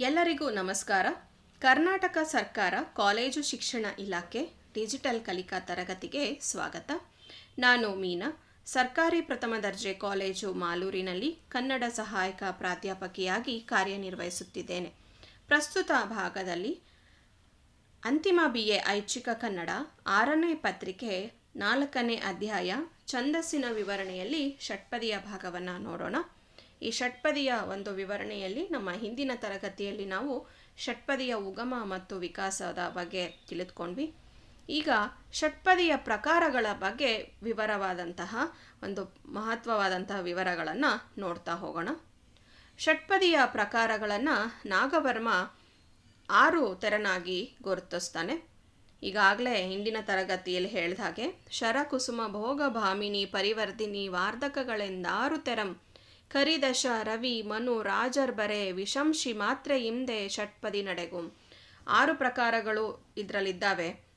ಎಲ್ಲರಿಗೂ ನಮಸ್ಕಾರ. ಕರ್ನಾಟಕ ಸರ್ಕಾರ ಕಾಲೇಜು ಶಿಕ್ಷಣ ಇಲಾಖೆ ಡಿಜಿಟಲ್ ಕಲಿಕಾ ತರಗತಿಗೆ ಸ್ವಾಗತ. ನಾನು ಮೀನಾ. ಸರ್ಕಾರಿ ಪ್ರಥಮ ದರ್ಜೆ ಕಾಲೇಜು ಮಾಲೂರಿನಲ್ಲಿ ಕನ್ನಡ ಸಹಾಯಕ ಪ್ರಾಧ್ಯಾಪಕಿಯಾಗಿ ಕಾರ್ಯನಿರ್ವಹಿಸುತ್ತಿದ್ದೇನೆ. ಪ್ರಸ್ತುತ ಭಾಗದಲ್ಲಿ ಅಂತಿಮ ಬಿ ಎ ಐಚ್ಛಿಕ ಕನ್ನಡ, ಆರನೇ ಪತ್ರಿಕೆ, ನಾಲ್ಕನೇ ಅಧ್ಯಾಯ, ಛಂದಸ್ಸಿನ ವಿವರಣೆಯಲ್ಲಿ ಷಟ್ಪದಿಯ ಭಾಗವನ್ನು ನೋಡೋಣ. ಈ ಷಟ್ಪದಿಯ ಒಂದು ವಿವರಣೆಯಲ್ಲಿ ನಮ್ಮ ಹಿಂದಿನ ತರಗತಿಯಲ್ಲಿ ನಾವು ಷಟ್ಪದಿಯ ಉಗಮ ಮತ್ತು ವಿಕಾಸದ ಬಗ್ಗೆ ತಿಳಿದುಕೊಂಡ್ವಿ. ಈಗ ಷಟ್ಪದಿಯ ಪ್ರಕಾರಗಳ ಬಗ್ಗೆ ವಿವರವಾದಂತಹ ಒಂದು ಮಹತ್ವವಾದಂತಹ ವಿವರಗಳನ್ನು ನೋಡ್ತಾ ಹೋಗೋಣ. ಷಟ್ಪದಿಯ ಪ್ರಕಾರಗಳನ್ನು ನಾಗವರ್ಮ ಆರು ತೆರನಾಗಿ ಗುರುತಿಸ್ತಾನೆ. ಈಗಾಗಲೇ ಹಿಂದಿನ ತರಗತಿಯಲ್ಲಿ ಹೇಳಿದ ಹಾಗೆ, ಶರಕುಸುಮ ಭೋಗ ಭಾಮಿನಿ ಪರಿವರ್ತಿನಿ ವಾರ್ಧಕಗಳೆಂದಾರು ತೆರಂ ಕರಿದಶ ರವಿ ಮನು ರಾಜರ್ ಬರೆ ವಿಷಂಶಿ ಮಾತ್ರೆ ಹಿಂದೆ ಷಟ್ಪದಿ ನಡೆಗು. ಆರು ಪ್ರಕಾರಗಳು ಇದರಲ್ಲಿದ್ದಾವೆ.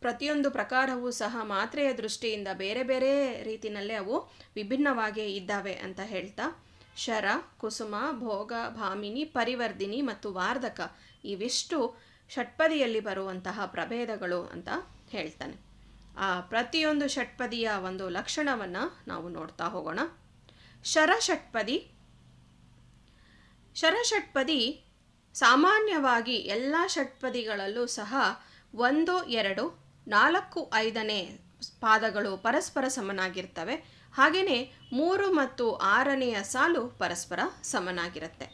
ಪ್ರತಿಯೊಂದು ಪ್ರಕಾರವೂ ಸಹ ಮಾತ್ರೆಯ ದೃಷ್ಟಿಯಿಂದ ಬೇರೆ ಬೇರೆ ರೀತಿಯಲ್ಲೇ ಅವು ವಿಭಿನ್ನವಾಗಿ ಇದ್ದಾವೆ ಅಂತ ಹೇಳ್ತಾ, ಶರ, ಕುಸುಮ, ಭೋಗ, ಭಾಮಿನಿ ಪರಿವರ್ಧಿನಿ ಮತ್ತು ವಾರ್ಧಕ ಇವಿಷ್ಟು ಷಟ್ಪದಿಯಲ್ಲಿ ಬರುವಂತಹ ಪ್ರಭೇದಗಳು ಅಂತ ಹೇಳ್ತಾನೆ. ಆ ಪ್ರತಿಯೊಂದು ಷಟ್ಪದಿಯ ಒಂದು ಲಕ್ಷಣವನ್ನು ನಾವು ನೋಡ್ತಾ ಹೋಗೋಣ. ಶರಷಟ್ಪದಿ ಶರಷಟ್ಪದಿ ಸಾಮಾನ್ಯವಾಗಿ ಎಲ್ಲ ಷಟ್ಪದಿಗಳಲ್ಲೂ ಸಹ ಒಂದು, ಎರಡು, ನಾಲ್ಕು, ಐದನೇ ಪಾದಗಳು ಪರಸ್ಪರ ಸಮನಾಗಿರ್ತವೆ. ಹಾಗೆಯೇ ಮೂರು ಮತ್ತು ಆರನೆಯ ಸಾಲು ಪರಸ್ಪರ ಸಮನಾಗಿರುತ್ತೆ.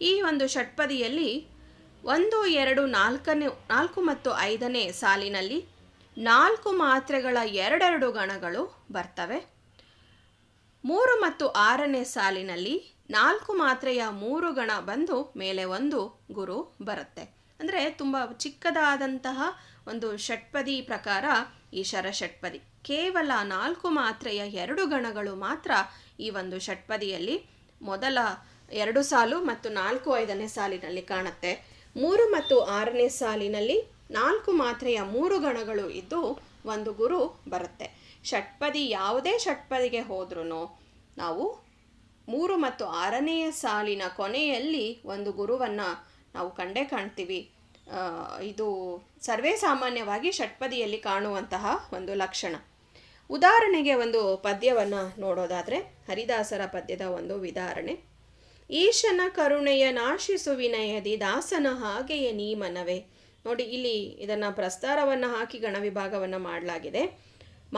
ಈ ಒಂದು ಷಟ್ಪದಿಯಲ್ಲಿ ಒಂದು, ಎರಡು, ನಾಲ್ಕನೇ, ನಾಲ್ಕು ಮತ್ತು ಐದನೇ ಸಾಲಿನಲ್ಲಿ ನಾಲ್ಕು ಮಾತ್ರೆಗಳ ಎರಡೆರಡು ಗಣಗಳು ಬರ್ತವೆ. ಮೂರು ಮತ್ತು ಆರನೇ ಸಾಲಿನಲ್ಲಿ ನಾಲ್ಕು ಮಾತ್ರೆಯ ಮೂರು ಗಣ ಬಂದು ಮೇಲೆ ಒಂದು ಗುರು ಬರುತ್ತೆ. ಅಂದರೆ ತುಂಬ ಚಿಕ್ಕದಾದಂತಹ ಒಂದು ಷಟ್ಪದಿ ಪ್ರಕಾರ ಈ ಶರಷಟ್ಪದಿ. ಕೇವಲ ನಾಲ್ಕು ಮಾತ್ರೆಯ ಎರಡು ಗಣಗಳು ಮಾತ್ರ ಈ ಒಂದು ಷಟ್ಪದಿಯಲ್ಲಿ ಮೊದಲ ಎರಡು ಸಾಲು ಮತ್ತು ನಾಲ್ಕು ಐದನೇ ಸಾಲಿನಲ್ಲಿ ಕಾಣುತ್ತೆ. ಮೂರು ಮತ್ತು ಆರನೇ ಸಾಲಿನಲ್ಲಿ ನಾಲ್ಕು ಮಾತ್ರೆಯ ಮೂರು ಗಣಗಳು ಇದ್ದು ಒಂದು ಗುರು ಬರುತ್ತೆ. ಷಟ್ಪದಿ ಯಾವುದೇ ಷಟ್ಪದಿಗೆ ಹೋದ್ರೂ ನಾವು ಮೂರು ಮತ್ತು ಆರನೆಯ ಸಾಲಿನ ಕೊನೆಯಲ್ಲಿ ಒಂದು ಗುರುವನ್ನು ನಾವು ಕಂಡೇ ಕಾಣ್ತೀವಿ. ಇದು ಸರ್ವೇ ಸಾಮಾನ್ಯವಾಗಿ ಷಟ್ಪದಿಯಲ್ಲಿ ಕಾಣುವಂತಹ ಒಂದು ಲಕ್ಷಣ. ಉದಾಹರಣೆಗೆ ಒಂದು ಪದ್ಯವನ್ನು ನೋಡೋದಾದರೆ ಹರಿದಾಸರ ಪದ್ಯದ ಒಂದು ವಿಧಾರಣೆ. ಈಶನ ಕರುಣೆಯ ನಾಶಿಸು ವಿನಯದಿ ದಾಸನ ಹಾಗೆಯೇ ನೀ ಮನವೇ. ನೋಡಿ, ಇಲ್ಲಿ ಇದನ್ನು ಪ್ರಸ್ತಾರವನ್ನು ಹಾಕಿ ಗಣ ವಿಭಾಗವನ್ನು ಮಾಡಲಾಗಿದೆ.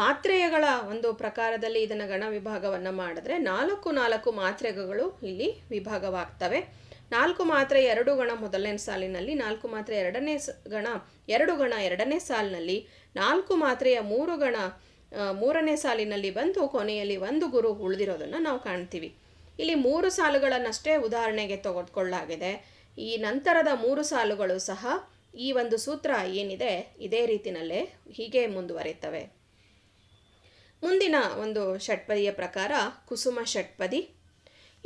ಮಾತ್ರೆಯಗಳ ಒಂದು ಪ್ರಕಾರದಲ್ಲಿ ಇದನ್ನು ಗಣ ವಿಭಾಗವನ್ನು ಮಾಡಿದ್ರೆ ನಾಲ್ಕು ನಾಲ್ಕು ಮಾತ್ರೆಗಳು ಇಲ್ಲಿ ವಿಭಾಗವಾಗ್ತವೆ. ನಾಲ್ಕು ಮಾತ್ರೆ ಎರಡು ಗಣ ಮೊದಲನೇ ಸಾಲಿನಲ್ಲಿ, ನಾಲ್ಕು ಮಾತ್ರೆ ಎರಡನೇ ಗಣ ಎರಡು ಗಣ ಎರಡನೇ ಸಾಲಿನಲ್ಲಿ, ನಾಲ್ಕು ಮಾತ್ರೆಯ ಮೂರು ಗಣ ಮೂರನೇ ಸಾಲಿನಲ್ಲಿ ಬಂದು ಕೊನೆಯಲ್ಲಿ ಒಂದು ಗುರು ಉಳಿದಿರೋದನ್ನು ನಾವು ಕಾಣ್ತೀವಿ. ಇಲ್ಲಿ ಮೂರು ಸಾಲುಗಳನ್ನಷ್ಟೇ ಉದಾಹರಣೆಗೆ ತೆಗೆದುಕೊಳ್ಳಲಾಗಿದೆ. ಈ ನಂತರದ ಮೂರು ಸಾಲುಗಳು ಸಹ ಈ ಒಂದು ಸೂತ್ರ ಏನಿದೆ, ಇದೇ ರೀತಿಯಲ್ಲೇ ಹೀಗೆ ಮುಂದುವರಿತವೆ. ಮುಂದಿನ ಒಂದು ಷಟ್ಪದಿಯ ಪ್ರಕಾರ ಕುಸುಮ ಷಟ್ಪದಿ.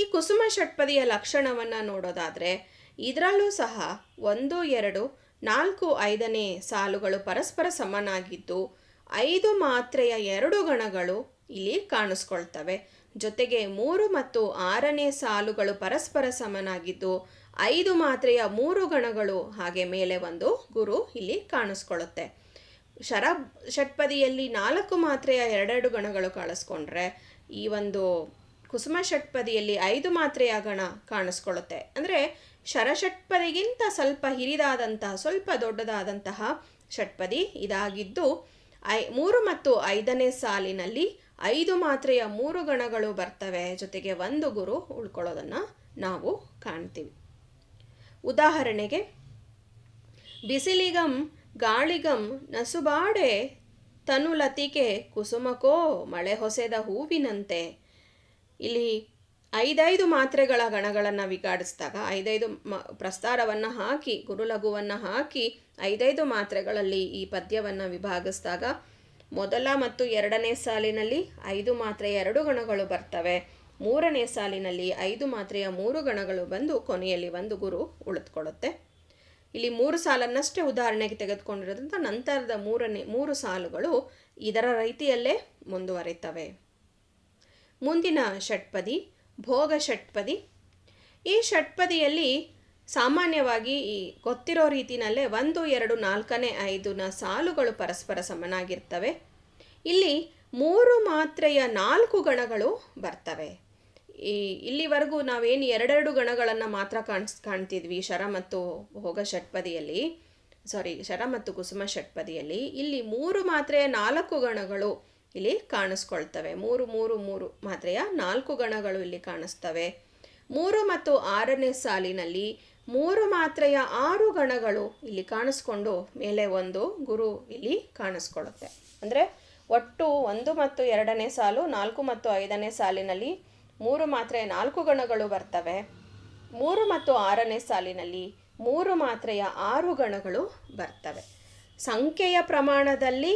ಈ ಕುಸುಮ ಷಟ್ಪದಿಯ ಲಕ್ಷಣವನ್ನು ನೋಡೋದಾದರೆ ಇದರಲ್ಲೂ ಸಹ ಒಂದು, ಎರಡು, ನಾಲ್ಕು, ಐದನೇ ಸಾಲುಗಳು ಪರಸ್ಪರ ಸಮನಾಗಿದ್ದು ಐದು ಮಾತ್ರೆಯ ಎರಡು ಗಣಗಳು ಇಲ್ಲಿ ಕಾಣಿಸ್ಕೊಳ್ತವೆ. ಜೊತೆಗೆ ಮೂರು ಮತ್ತು ಆರನೇ ಸಾಲುಗಳು ಪರಸ್ಪರ ಸಮನಾಗಿದ್ದು ಐದು ಮಾತ್ರೆಯ ಮೂರು ಗಣಗಳು ಹಾಗೆ ಮೇಲೆ ಒಂದು ಗುರು ಇಲ್ಲಿ ಕಾಣಿಸ್ಕೊಳ್ಳುತ್ತೆ ಶರ ಷಟ್ಪದಿಯಲ್ಲಿ ನಾಲ್ಕು ಮಾತ್ರೆಯ ಎರಡೆರಡು ಗಣಗಳು ಕಾಣಿಸ್ಕೊಂಡ್ರೆ ಈ ಒಂದು ಕುಸುಮ ಷಟ್ಪದಿಯಲ್ಲಿ ಐದು ಮಾತ್ರೆಯ ಗಣ ಕಾಣಿಸ್ಕೊಳ್ಳುತ್ತೆ. ಅಂದರೆ ಶರಷಟ್ಪದಿಗಿಂತ ಸ್ವಲ್ಪ ಹಿರಿದಾದಂತಹ, ಸ್ವಲ್ಪ ದೊಡ್ಡದಾದಂತಹ ಷಟ್ಪದಿ ಇದಾಗಿದ್ದು, ಐ, ಮೂರು ಮತ್ತು ಐದನೇ ಸಾಲಿನಲ್ಲಿ ಐದು ಮಾತ್ರೆಯ ಮೂರು ಗಣಗಳು ಬರ್ತವೆ. ಜೊತೆಗೆ ಒಂದು ಗುರು ಉಳ್ಕೊಳ್ಳೋದನ್ನು ನಾವು ಕಾಣ್ತೀವಿ. ಉದಾಹರಣೆಗೆ, ಬಿಸಿಲಿಗಂ ಗಾಳಿಗಂ ನಸುಬಾಡೆ ತನುಲತಿಕೆ ಕುಸುಮಕೋ ಮಳೆ ಹೊಸೆದ ಹೂವಿನಂತೆ. ಇಲ್ಲಿ ಐದೈದು ಮಾತ್ರೆಗಳ ಗಣಗಳನ್ನು ವಿಗಾಡಿಸಿದಾಗ ಐದೈದು ಮ ಪ್ರಸ್ತಾರವನ್ನು ಹಾಕಿ, ಗುರುಲಘುವನ್ನು ಹಾಕಿ ಐದೈದು ಮಾತ್ರೆಗಳಲ್ಲಿ ಈ ಪದ್ಯವನ್ನು ವಿಭಾಗಿಸಿದಾಗ ಮೊದಲ ಮತ್ತು ಎರಡನೇ ಸಾಲಿನಲ್ಲಿ ಐದು ಮಾತ್ರೆ ಎರಡು ಗಣಗಳು ಬರ್ತವೆ. ಮೂರನೇ ಸಾಲಿನಲ್ಲಿ ಐದು ಮಾತ್ರೆಯ ಮೂರು ಗಣಗಳು ಬಂದು ಕೊನೆಯಲ್ಲಿ ಒಂದು ಗುರು ಉಳಿದುಕೊಳ್ಳುತ್ತೆ. ಇಲ್ಲಿ ಮೂರು ಸಾಲನ್ನಷ್ಟೇ ಉದಾಹರಣೆಗೆ ತೆಗೆದುಕೊಂಡಿರೋದ್ರಿಂದ ನಂತರದ ಮೂರನೇ, ಮೂರು ಸಾಲುಗಳು ಇದರ ರೀತಿಯಲ್ಲೇ ಮುಂದುವರಿತವೆ. ಮುಂದಿನ ಷಟ್ಪದಿ, ಭೋಗ ಷಟ್ಪದಿ. ಈ ಷಟ್ಪದಿಯಲ್ಲಿ ಸಾಮಾನ್ಯವಾಗಿ ಈ ಗೊತ್ತಿರೋ ರೀತಿನಲ್ಲೇ ಒಂದು, ಎರಡು, ನಾಲ್ಕನೇ, ಐದನ ಸಾಲುಗಳು ಪರಸ್ಪರ ಸಮನಾಗಿರ್ತವೆ. ಇಲ್ಲಿ ಮೂರು ಮಾತ್ರೆಯ ನಾಲ್ಕು ಗಣಗಳು ಬರ್ತವೆ. ಈ ಇಲ್ಲಿವರೆಗೂ ನಾವೇನು ಎರಡೆರಡು ಗಣಗಳನ್ನು ಮಾತ್ರ ಕಾಣಿಸ್, ಕಾಣ್ತಿದ್ವಿ, ಶರ ಮತ್ತು ಹೋಗ ಷಟ್ಪದಿಯಲ್ಲಿ. ಸಾರಿ ಶರ ಮತ್ತು ಕುಸುಮ ಷಟ್ಪದಿಯಲ್ಲಿ. ಇಲ್ಲಿ ಮೂರು ಮಾತ್ರೆಯ ನಾಲ್ಕು ಗಣಗಳು ಇಲ್ಲಿ ಕಾಣಿಸ್ಕೊಳ್ತವೆ. ಮೂರು ಮೂರು ಮೂರು ಮಾತ್ರೆಯ ನಾಲ್ಕು ಗಣಗಳು ಇಲ್ಲಿ ಕಾಣಿಸ್ತವೆ. ಮೂರು ಮತ್ತು ಆರನೇ ಸಾಲಿನಲ್ಲಿ ಮೂರು ಮಾತ್ರೆಯ ಆರು ಗಣಗಳು ಇಲ್ಲಿ ಕಾಣಿಸ್ಕೊಂಡು ಮೇಲೆ ಒಂದು ಗುರು ಇಲ್ಲಿ ಕಾಣಿಸ್ಕೊಳ್ಳುತ್ತೆ ಅಂದರೆ ಒಟ್ಟು ಒಂದು ಮತ್ತು ಎರಡನೇ ಸಾಲು, ನಾಲ್ಕು ಮತ್ತು ಐದನೇ ಸಾಲಿನಲ್ಲಿ ಮೂರು ಮಾತ್ರೆ ನಾಲ್ಕು ಗಣಗಳು ಬರ್ತವೆ. ಮೂರು ಮತ್ತು ಆರನೇ ಸಾಲಿನಲ್ಲಿ ಮೂರು ಮಾತ್ರೆಯ ಆರು ಗಣಗಳು ಬರ್ತವೆ. ಸಂಖ್ಯೆಯ ಪ್ರಮಾಣದಲ್ಲಿ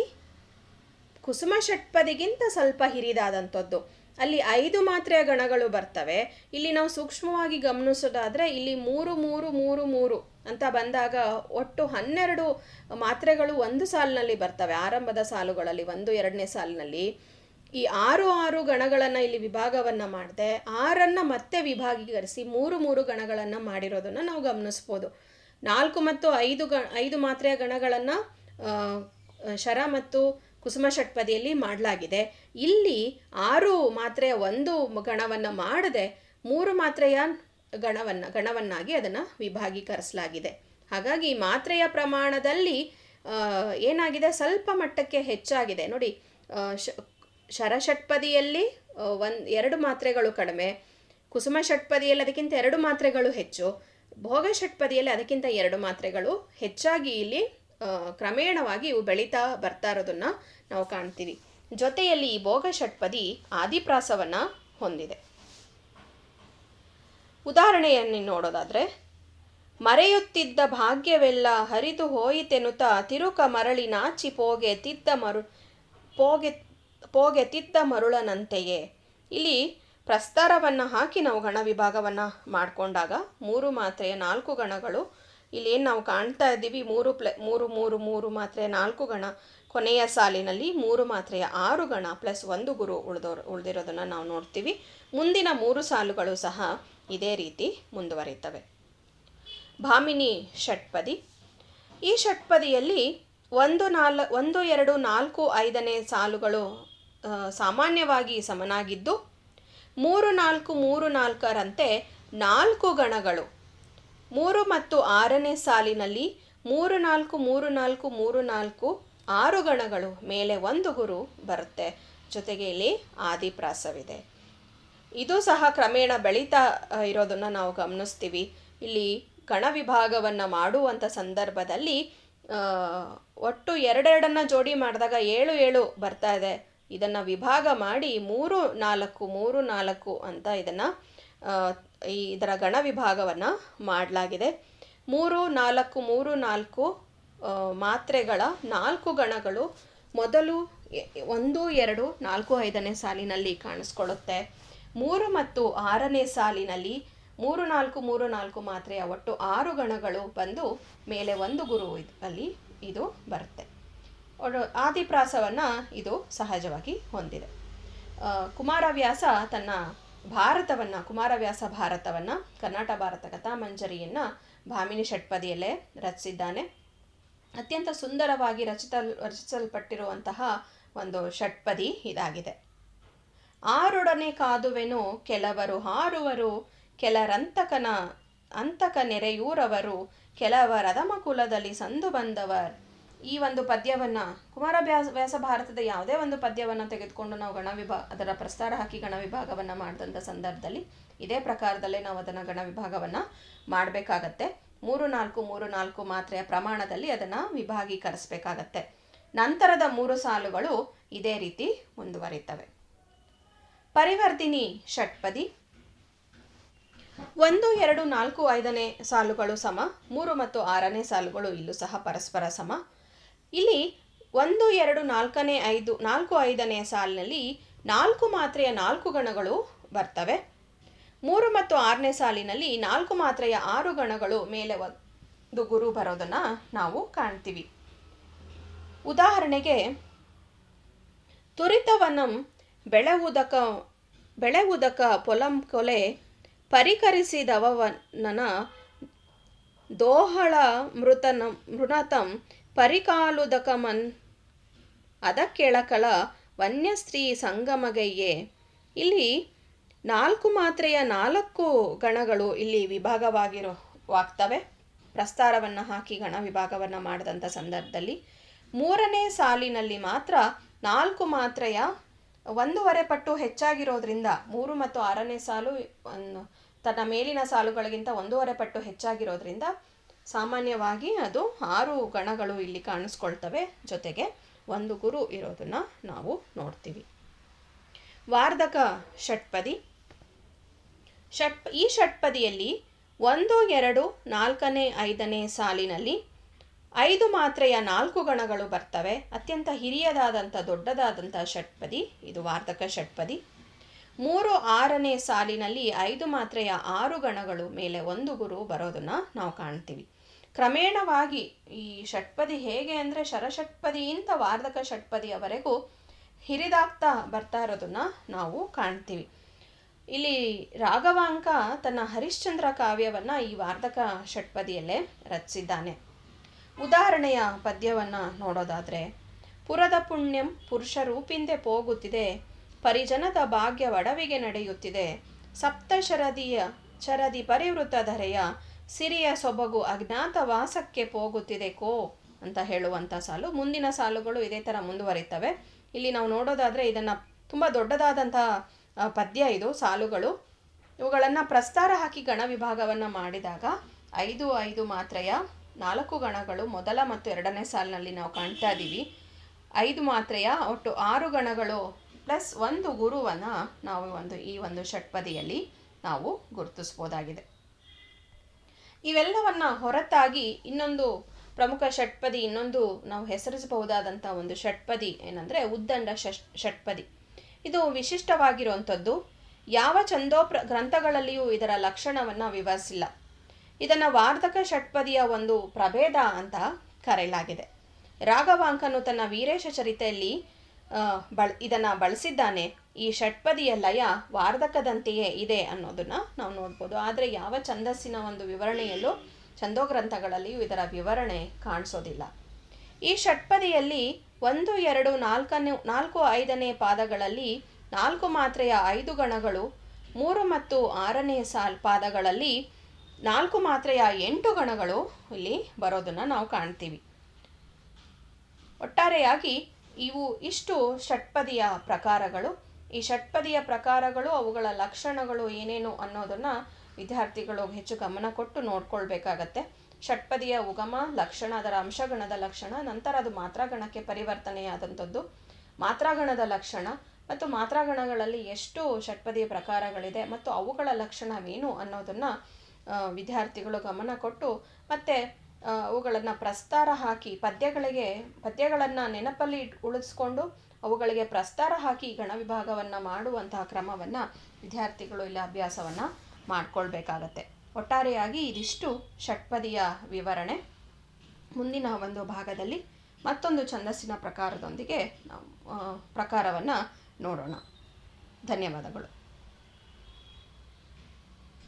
ಕುಸುಮ ಷಟ್ಪದಿಗಿಂತ ಸ್ವಲ್ಪ ಹಿರಿದಾದಂಥದ್ದು. ಅಲ್ಲಿ ಐದು ಮಾತ್ರೆಯ ಗಣಗಳು ಬರ್ತವೆ. ಇಲ್ಲಿ ನಾವು ಸೂಕ್ಷ್ಮವಾಗಿ ಗಮನಿಸೋದಾದರೆ ಇಲ್ಲಿ ಮೂರು ಮೂರು ಮೂರು ಮೂರು ಅಂತ ಬಂದಾಗ ಒಟ್ಟು ಹನ್ನೆರಡು ಮಾತ್ರೆಗಳು ಒಂದು ಸಾಲಿನಲ್ಲಿ ಬರ್ತವೆ. ಆರಂಭದ ಸಾಲುಗಳಲ್ಲಿ ಒಂದು, ಎರಡನೇ ಸಾಲಿನಲ್ಲಿ. ಈ ಆರು ಆರು ಗಣಗಳನ್ನು ಇಲ್ಲಿ ವಿಭಾಗವನ್ನು ಮಾಡಿದೆ, ಆರನ್ನು ಮತ್ತೆ ವಿಭಾಗೀಕರಿಸಿ ಮೂರು ಮೂರು ಗಣಗಳನ್ನು ಮಾಡಿರೋದನ್ನು ನಾವು ಗಮನಿಸ್ಬೋದು. ನಾಲ್ಕು ಮತ್ತು ಐದು ಗ, ಐದು ಮಾತ್ರೆಯ ಗಣಗಳನ್ನು ಶರ ಮತ್ತು ಕುಸುಮ ಷಟ್ಪದಿಯಲ್ಲಿ ಮಾಡಲಾಗಿದೆ. ಇಲ್ಲಿ ಆರು ಮಾತ್ರೆಯ ಒಂದು ಗಣವನ್ನು ಮಾಡದೆ, ಮೂರು ಮಾತ್ರೆಯ ಗಣವನ್ನು, ಗಣವನ್ನಾಗಿ ಅದನ್ನು ವಿಭಾಗೀಕರಿಸಲಾಗಿದೆ. ಹಾಗಾಗಿ ಮಾತ್ರೆಯ ಪ್ರಮಾಣದಲ್ಲಿ ಏನಾಗಿದೆ? ಸ್ವಲ್ಪ ಮಟ್ಟಕ್ಕೆ ಹೆಚ್ಚಾಗಿದೆ. ನೋಡಿ ಶರಷಟ್ಪದಿಯಲ್ಲಿ ಒಂದು, ಎರಡು ಮಾತ್ರೆಗಳು ಕಡಿಮೆ. ಕುಸುಮ ಷಟ್ಪದಿಯಲ್ಲಿ ಅದಕ್ಕಿಂತ ಎರಡು ಮಾತ್ರೆಗಳು ಹೆಚ್ಚು. ಭೋಗ ಷಟ್ಪದಿಯಲ್ಲಿ ಅದಕ್ಕಿಂತ ಎರಡು ಮಾತ್ರೆಗಳು ಹೆಚ್ಚಾಗಿ ಇಲ್ಲಿ ಕ್ರಮೇಣವಾಗಿ ಇವು ಬೆಳೀತಾ ಬರ್ತಾ ಇರೋದನ್ನು ನಾವು ಕಾಣ್ತೀವಿ. ಜೊತೆಯಲ್ಲಿ ಈ ಭೋಗ ಷಟ್ಪದಿ ಆದಿಪ್ರಾಸವನ್ನು ಹೊಂದಿದೆ. ಉದಾಹರಣೆಯನ್ನು ನೋಡೋದಾದರೆ, ಮರೆಯುತ್ತಿದ್ದ ಭಾಗ್ಯವೆಲ್ಲ ಹರಿದು ಹೋಯಿತೆನುತ ತಿರುಕ ಮರಳಿ ನಾಚಿ ಪೋಗೆ ತಿದ್ದ ಮರು, ಪೋಗೆ ಪೋಗೆ ತಿತ್ತ ಮರುಳನಂತೆಯೇ. ಇಲ್ಲಿ ಪ್ರಸ್ತಾರವನ್ನು ಹಾಕಿ ನಾವು ಗಣ ವಿಭಾಗವನ್ನು ಮಾಡಿಕೊಂಡಾಗ ಮೂರು ಮಾತ್ರೆಯ ನಾಲ್ಕು ಗಣಗಳು. ಇಲ್ಲಿ ಏನು ನಾವು ಕಾಣ್ತಾ ಇದ್ದೀವಿ? ಮೂರು ಪ್ಲ, ಮೂರು ಮೂರು ಮೂರು ಮಾತ್ರೆಯ ನಾಲ್ಕು ಗಣ. ಕೊನೆಯ ಸಾಲಿನಲ್ಲಿ ಮೂರು ಮಾತ್ರೆಯ ಆರು ಗಣ ಪ್ಲಸ್ ಒಂದು ಗುರು ಉಳಿದೋರು, ಉಳಿದಿರೋದನ್ನು ನಾವು ನೋಡ್ತೀವಿ. ಮುಂದಿನ ಮೂರು ಸಾಲುಗಳು ಸಹ ಇದೇ ರೀತಿ ಮುಂದುವರಿತವೆ. ಭಾಮಿನಿ ಷಟ್ಪದಿ. ಈ ಷಟ್ಪದಿಯಲ್ಲಿ ಒಂದು ನಾಲ್, ಒಂದು, ಎರಡು, ನಾಲ್ಕು, ಐದನೇ ಸಾಲುಗಳು ಸಾಮಾನ್ಯವಾಗಿ ಸಮನಾಗಿದ್ದು ಮೂರು ನಾಲ್ಕು ಮೂರು ನಾಲ್ಕರಂತೆ ನಾಲ್ಕು ಗಣಗಳು. ಮೂರು ಮತ್ತು ಆರನೇ ಸಾಲಿನಲ್ಲಿ ಮೂರು ನಾಲ್ಕು ಮೂರು ನಾಲ್ಕು ಮೂರು ನಾಲ್ಕು ಆರು ಗಣಗಳು ಮೇಲೆ ಒಂದು ಗುರು ಬರುತ್ತೆ. ಜೊತೆಗೆ ಇಲ್ಲಿ ಆದಿಪ್ರಾಸವಿದೆ. ಇದು ಸಹ ಕ್ರಮೇಣ ಬೆಳೀತಾ ಇರೋದನ್ನು ನಾವು ಗಮನಿಸ್ತೀವಿ. ಇಲ್ಲಿ ಗಣ ವಿಭಾಗವನ್ನು ಮಾಡುವಂಥ ಸಂದರ್ಭದಲ್ಲಿ ಒಟ್ಟು ಎರಡೆರಡನ್ನು ಜೋಡಿ ಮಾಡಿದಾಗ ಏಳು ಏಳು ಬರ್ತಾ ಇದೆ. ಇದನ್ನು ವಿಭಾಗ ಮಾಡಿ ಮೂರು ನಾಲ್ಕು ಮೂರು ನಾಲ್ಕು ಅಂತ ಇದನ್ನು ಈ ಇದರ ಗಣ ವಿಭಾಗವನ್ನು ಮಾಡಲಾಗಿದೆ. ಮೂರು ನಾಲ್ಕು ಮೂರು ನಾಲ್ಕು ಮಾತ್ರೆಗಳ ನಾಲ್ಕು ಗಣಗಳು ಮೊದಲು ಒಂದು, ಎರಡು, ನಾಲ್ಕು, ಐದನೇ ಸಾಲಿನಲ್ಲಿ ಕಾಣಿಸ್ಕೊಳ್ಳುತ್ತೆ. ಮೂರು ಮತ್ತು ಆರನೇ ಸಾಲಿನಲ್ಲಿ ಮೂರು ನಾಲ್ಕು ಮೂರು ನಾಲ್ಕು ಮಾತ್ರೆಯ ಒಟ್ಟು ಆರು ಗಣಗಳು ಬಂದು ಮೇಲೆ ಒಂದು ಗುರು ಅಲ್ಲಿ ಇದು ಬರುತ್ತೆ. ಆದಿಪ್ರಾಸವನ್ನು ಇದು ಸಹಜವಾಗಿ ಹೊಂದಿದೆ. ಕುಮಾರವ್ಯಾಸ ತನ್ನ ಭಾರತವನ್ನು, ಕುಮಾರವ್ಯಾಸ ಭಾರತವನ್ನು ಕರ್ನಾಟಕ ಭಾರತ ಕಥಾಮಂಜರಿಯನ್ನು ಭಾಮಿನಿ ಷಟ್ಪದಿಯಲ್ಲೇ ರಚಿಸಿದ್ದಾನೆ. ಅತ್ಯಂತ ಸುಂದರವಾಗಿ ರಚಿತ ರಚಿಸಲ್ಪಟ್ಟಿರುವಂತಹ ಒಂದು ಷಟ್ಪದಿ ಇದಾಗಿದೆ. ಆರೊಡನೆ ಕಾದುವೆನು ಕೆಲವರು ಹಾರುವರು, ಕೆಲರಂತಕನ ಅಂತಕ ನೆರೆಯೂರವರು ಕೆಲವರದಮ ಕುಲದಲ್ಲಿ ಸಂದು ಬಂದವರ್. ಈ ಒಂದು ಪದ್ಯವನ್ನು ಕುಮಾರವ್ಯಾಸ ವ್ಯಾಸ ಭಾರತದ ಯಾವುದೇ ಒಂದು ಪದ್ಯವನ್ನು ತೆಗೆದುಕೊಂಡು ನಾವು ಗಣ ವಿಭಾ ಅದರ ಪ್ರಸ್ತಾರ ಹಾಕಿ ಗಣ ವಿಭಾಗವನ್ನು ಮಾಡಿದಂಥ ಸಂದರ್ಭದಲ್ಲಿ ಇದೇ ಪ್ರಕಾರದಲ್ಲೇ ನಾವು ಅದನ್ನು ಗಣ ವಿಭಾಗವನ್ನು ಮಾಡಬೇಕಾಗತ್ತೆ. ಮೂರು ನಾಲ್ಕು ಮೂರು ನಾಲ್ಕು ಮಾತ್ರೆಯ ಪ್ರಮಾಣದಲ್ಲಿ ಅದನ್ನು ವಿಭಾಗೀಕರಿಸಬೇಕಾಗತ್ತೆ. ನಂತರದ ಮೂರು ಸಾಲುಗಳು ಇದೇ ರೀತಿ ಮುಂದುವರಿತವೆ. ಪರಿವರ್ತಿನಿ ಷಟ್ಪದಿ. ಒಂದು, ಎರಡು, ನಾಲ್ಕು, ಐದನೇ ಸಾಲುಗಳು ಸಮ, ಮೂರು ಮತ್ತು ಆರನೇ ಸಾಲುಗಳು ಇಲ್ಲೂ ಸಹ ಪರಸ್ಪರ ಸಮ ಇಲ್ಲಿ ಒಂದು, ಎರಡು, ನಾಲ್ಕನೇ ಐದು, ನಾಲ್ಕು, ಐದನೇ ಸಾಲಿನಲ್ಲಿ ನಾಲ್ಕು ಮಾತ್ರೆಯ ನಾಲ್ಕು ಗಣಗಳು ಬರ್ತವೆ. ಮೂರು ಮತ್ತು ಆರನೇ ಸಾಲಿನಲ್ಲಿ ನಾಲ್ಕು ಮಾತ್ರೆಯ ಆರು ಗಣಗಳು ಮೇಲೆ ಒಂದು ಗುರು ಬರೋದನ್ನು ನಾವು ಕಾಣ್ತೀವಿ. ಉದಾಹರಣೆಗೆ, ತುರಿತವನಂ ಬೆಳೆವುದಕ ಬೆಳೆವುದಕ ಪೊಲಂ ಕೊಲೆ ಪರಿಕರಿಸಿದವನನ ದೋಹಳ ಮೃತನ, ಮೃಣತಂ ಪರಿಕಾಲುದಕಮನ್ ಅದಕ್ಕೆಳಕಳ ವನ್ಯಸ್ತ್ರೀ ಸಂಗಮಗಯ್ಯೆ ಇಲ್ಲಿ ನಾಲ್ಕು ಮಾತ್ರೆಯ ನಾಲ್ಕು ಗಣಗಳು ಇಲ್ಲಿ ವಿಭಾಗವಾಗಿರುವಾಗ್ತವೆ. ಪ್ರಸ್ತಾರವನ್ನು ಹಾಕಿ ಗಣ ವಿಭಾಗವನ್ನು ಮಾಡಿದಂಥ ಸಂದರ್ಭದಲ್ಲಿ ಮೂರನೇ ಸಾಲಿನಲ್ಲಿ ಮಾತ್ರ ನಾಲ್ಕು ಮಾತ್ರೆಯ ಒಂದೂವರೆ ಪಟ್ಟು ಹೆಚ್ಚಾಗಿರೋದ್ರಿಂದ ಮೂರು ಮತ್ತು ಆರನೇ ಸಾಲು ತನ್ನ ಮೇಲಿನ ಸಾಲುಗಳಿಗಿಂತ ಒಂದೂವರೆ ಪಟ್ಟು ಹೆಚ್ಚಾಗಿರೋದ್ರಿಂದ ಸಾಮಾನ್ಯವಾಗಿ ಅದು ಆರು ಗಣಗಳು ಇಲ್ಲಿ ಕಾಣಿಸ್ಕೊಳ್ತವೆ ಜೊತೆಗೆ ಒಂದು ಗುರು ಇರೋದನ್ನು ನಾವು ನೋಡ್ತೀವಿ. ವಾರ್ಧಕ ಷಟ್ಪದಿ. ಷಟ್, ಈ ಷಟ್ಪದಿಯಲ್ಲಿ ಒಂದು, ಎರಡು, ನಾಲ್ಕನೇ, ಐದನೇ ಸಾಲಿನಲ್ಲಿ ಐದು ಮಾತ್ರೆಯ ನಾಲ್ಕು ಗಣಗಳು ಬರ್ತವೆ. ಅತ್ಯಂತ ಹಿರಿಯದಾದಂಥ, ದೊಡ್ಡದಾದಂಥ ಷಟ್ಪದಿ, ಇದು ವಾರ್ಧಕ ಷಟ್ಪದಿ. ಮೂರು, ಆರನೇ ಸಾಲಿನಲ್ಲಿ ಐದು ಮಾತ್ರೆಯ ಆರು ಗಣಗಳು ಮೇಲೆ ಒಂದು ಗುರು ಬರೋದನ್ನು ನಾವು ಕಾಣ್ತೀವಿ. ಕ್ರಮೇಣವಾಗಿ ಈ ಷಟ್ಪದಿ ಹೇಗೆ ಅಂದರೆ ಶರಷಟ್ಪದಿಯಿಂದ ವಾರ್ಧಕ ಷಟ್ಪದಿಯವರೆಗೂ ಹಿರಿದಾಗ್ತಾ ಬರ್ತಾ ಇರೋದನ್ನ ನಾವು ಕಾಣ್ತೀವಿ. ಇಲ್ಲಿ ರಾಘವಾಂಕ ತನ್ನ ಹರಿಶ್ಚಂದ್ರ ಕಾವ್ಯವನ್ನು ಈ ವಾರ್ಧಕ ಷಟ್ಪದಿಯಲ್ಲೇ ರಚಿಸಿದ್ದಾನೆ. ಉದಾಹರಣೆಯ ಪದ್ಯವನ್ನು ನೋಡೋದಾದರೆ, ಪುರದ ಪುಣ್ಯಂ ಪುರುಷ ರೂಪಿಂದೆ ಹೋಗುತ್ತಿದೆ ಪರಿಜನದ ಭಾಗ್ಯ ಒಡವಿಗೆ ನಡೆಯುತ್ತಿದೆ, ಸಪ್ತಶರದಿಯ ಶರದಿ ಪರಿವೃತ ಧರೆಯ ಸಿರಿಯ ಸೊಬಗು ಅಜ್ಞಾತ ವಾಸಕ್ಕೆ ಹೋಗುತ್ತಿದೆ ಕೋ ಅಂತ ಹೇಳುವಂಥ ಸಾಲು. ಮುಂದಿನ ಸಾಲುಗಳು ಇದೇ ಥರ ಮುಂದುವರಿತವೆ. ಇಲ್ಲಿ ನಾವು ನೋಡೋದಾದರೆ ಇದನ್ನು ತುಂಬ ದೊಡ್ಡದಾದಂಥ ಪದ್ಯ ಇದು, ಸಾಲುಗಳು. ಇವುಗಳನ್ನು ಪ್ರಸ್ತಾರ ಹಾಕಿ ಗಣ ವಿಭಾಗವನ್ನು ಮಾಡಿದಾಗ ಐದು ಐದು ಮಾತ್ರೆಯ ನಾಲ್ಕು ಗಣಗಳು ಮೊದಲ ಮತ್ತು ಎರಡನೇ ಸಾಲಿನಲ್ಲಿ ನಾವು ಕಾಣ್ತಾ ಇದ್ದೀವಿ ಐದು ಮಾತ್ರೆಯ ಒಟ್ಟು ಆರು ಗಣಗಳು ಪ್ಲಸ್ ಒಂದು ಗುರುವನ್ನು ನಾವು ಒಂದು ಈ ಒಂದು ಷಟ್ಪದಿಯಲ್ಲಿ ನಾವು ಗುರುತಿಸ್ಬೋದಾಗಿದೆ. ಇವೆಲ್ಲವನ್ನ ಹೊರತಾಗಿ ಇನ್ನೊಂದು ಪ್ರಮುಖ ಷಟ್ಪದಿ, ಇನ್ನೊಂದು ನಾವು ಹೆಸರಿಸಬಹುದಾದಂಥ ಒಂದು ಷಟ್ಪದಿ ಏನಂದರೆ ಉದ್ದಂಡ ಷಟ್ ಷಟ್ಪದಿ. ಇದು ವಿಶಿಷ್ಟವಾಗಿರುವಂಥದ್ದು. ಯಾವ ಛಂದೋ ಪ್ರ, ಗ್ರಂಥಗಳಲ್ಲಿಯೂ ಇದರ ಲಕ್ಷಣವನ್ನು ವಿವರಿಸಿಲ್ಲ. ಇದನ್ನು ವಾರ್ಧಕ ಷಟ್ಪದಿಯ ಒಂದು ಪ್ರಭೇದ ಅಂತ ಕರೆಯಲಾಗಿದೆ. ರಾಘವಾಂಕನು ತನ್ನ ವೀರೇಶ ಚರಿತೆಯಲ್ಲಿ ಬಳ, ಇದನ್ನು ಬಳಸಿದ್ದಾನೆ. ಈ ಷಟ್ಪದಿಯ ಲಯ ವಾರ್ಧಕದಂತೆಯೇ ಇದೆ ಅನ್ನೋದನ್ನು ನಾವು ನೋಡ್ಬೋದು. ಆದರೆ ಯಾವ ಛಂದಸ್ಸಿನ ಒಂದು ವಿವರಣೆಯಲ್ಲೂ ಛಂದೋಗ್ರಂಥಗಳಲ್ಲಿಯೂ ಇದರ ವಿವರಣೆ ಕಾಣಿಸೋದಿಲ್ಲ. ಈ ಷಟ್ಪದಿಯಲ್ಲಿ ಒಂದು, ಎರಡು, ನಾಲ್ಕನೇ, ನಾಲ್ಕು, ಐದನೇ ಪಾದಗಳಲ್ಲಿ ನಾಲ್ಕು ಮಾತ್ರೆಯ ಐದು ಗಣಗಳು, ಮೂರು ಮತ್ತು ಆರನೇ ಸಾಲ್ ಪಾದಗಳಲ್ಲಿ ನಾಲ್ಕು ಮಾತ್ರೆಯ ಎಂಟು ಗಣಗಳು ಇಲ್ಲಿ ಬರೋದನ್ನು ನಾವು ಕಾಣ್ತೀವಿ. ಒಟ್ಟಾರೆಯಾಗಿ ಇವು ಇಷ್ಟು ಷಟ್ಪದಿಯ ಪ್ರಕಾರಗಳು. ಈ ಷಟ್ಪದಿಯ ಪ್ರಕಾರಗಳು, ಅವುಗಳ ಲಕ್ಷಣಗಳು ಏನೇನು ಅನ್ನೋದನ್ನು ವಿದ್ಯಾರ್ಥಿಗಳು ಹೆಚ್ಚು ಗಮನ ಕೊಟ್ಟು ನೋಡ್ಕೊಳ್ಬೇಕಾಗತ್ತೆ. ಷಟ್ಪದಿಯ ಉಗಮ, ಲಕ್ಷಣ, ಅದರ ಅಂಶಗಣದ ಲಕ್ಷಣ, ನಂತರ ಅದು ಮಾತ್ರಾಗಣಕ್ಕೆ ಪರಿವರ್ತನೆಯಾದಂಥದ್ದು. ಮಾತ್ರಾಗಣದ ಲಕ್ಷಣ ಮತ್ತು ಮಾತ್ರಾಗಣಗಳಲ್ಲಿ ಎಷ್ಟು ಷಟ್ಪದಿಯ ಪ್ರಕಾರಗಳಿದೆ ಮತ್ತು ಅವುಗಳ ಲಕ್ಷಣವೇನು ಅನ್ನೋದನ್ನು ವಿದ್ಯಾರ್ಥಿಗಳು ಗಮನ ಕೊಟ್ಟು ಮತ್ತು ಅವುಗಳನ್ನು ಪ್ರಸ್ತಾರ ಹಾಕಿ ಪದ್ಯಗಳಿಗೆ, ಪದ್ಯಗಳನ್ನು ನೆನಪಲ್ಲಿ ಉಳಿಸ್ಕೊಂಡು ಅವುಗಳಿಗೆ ಪ್ರಸ್ತಾರ ಹಾಕಿ ಗಣ ವಿಭಾಗವನ್ನು ಮಾಡುವಂತಹ ಕ್ರಮವನ್ನು ವಿದ್ಯಾರ್ಥಿಗಳು ಇಲ್ಲಿ ಅಭ್ಯಾಸವನ್ನು ಮಾಡಿಕೊಳ್ಬೇಕಾಗತ್ತೆ. ಒಟ್ಟಾರೆಯಾಗಿ ಇದಿಷ್ಟು ಷಟ್ಪದಿಯ ವಿವರಣೆ. ಮುಂದಿನ ಒಂದು ಭಾಗದಲ್ಲಿ ಮತ್ತೊಂದು ಛಂದಸ್ಸಿನ ಪ್ರಕಾರದೊಂದಿಗೆ ನಾವು ಪ್ರಕಾರವನ್ನು ನೋಡೋಣ. ಧನ್ಯವಾದಗಳು.